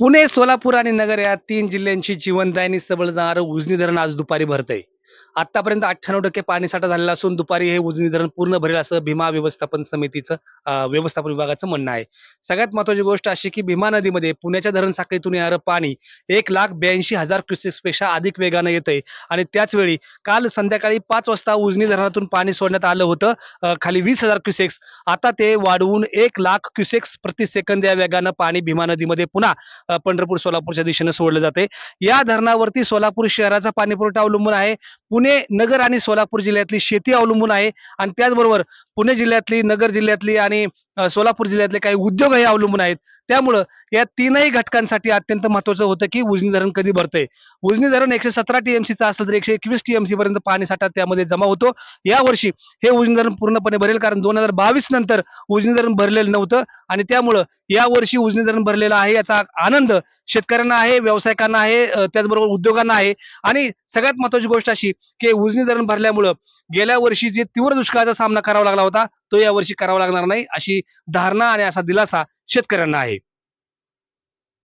पुणे सोलापूर आणि नगर या तीन जिल्ह्यांची जीवनदायिनी सबळ जाणारं उजनी धरण आज दुपारी भरतंय. आतापर्यंत अठ्ठ्याण्णव टक्के पाणीसाठा झालेला असून दुपारी हे उजनी धरण पूर्ण भरेल असं भीमा व्यवस्थापन समितीचं व्यवस्थापन विभागाचं म्हणणं आहे. सगळ्यात महत्वाची गोष्ट अशी की भीमा नदीमध्ये पुण्याच्या धरण साखळीतून येणारं पाणी एक लाख ब्याऐंशी हजार क्युसेक्सपेक्षा अधिक वेगानं येतंय. आणि त्याच वेळी काल संध्याकाळी पाच वाजता उजनी धरणातून पाणी सोडण्यात आलं होतं खाली वीस हजार क्युसेक्स. आता ते वाढवून एक लाख क्युसेक्स प्रति सेकंद या वेगानं पाणी भीमा नदीमध्ये पुन्हा पंढरपूर सोलापूरच्या दिशेने सोडलं जाते या धरणावरती सोलापूर शहराचा पाणीपुरवठा अवलंबून आहे. पुणे नगर आणि सोलापूर जिल्ह्यातली शेती अवलंबून आहे. आणि त्याचबरोबर पुणे जिल्ह्यातली नगर जिल्ह्यातली आणि सोलापूर जिल्ह्यातले काही उद्योगही अवलंबून आहेत. त्यामुळं या तीनही घटकांसाठी अत्यंत महत्वाचं होतं की उजनी धरण कधी भरतंय. उजनी धरण एकशे सतरा टीएमसीचं असलं तर एकशे एकवीस टीएमसी पर्यंत पाणी साठा त्यामध्ये जमा होतो. या वर्षी हे उजनी धरण पूर्णपणे भरेल कारण दोन हजार बावीस नंतर उजनी धरण भरलेलं नव्हतं आणि त्यामुळं या वर्षी उजनी धरण भरलेलं आहे याचा आनंद शेतकऱ्यांना आहे व्यावसायिकांना आहे त्याचबरोबर उद्योगांना आहे. आणि सगळ्यात महत्वाची गोष्ट अशी की उजनी धरण भरल्यामुळं गेल्या वर्षी जे तीव्र दुष्काळाचा सामना करावा लागला होता तो या वर्षी करावा लागणार नाही अशी धारणा आणि असा दिलासा शेतकऱ्यांना आहे.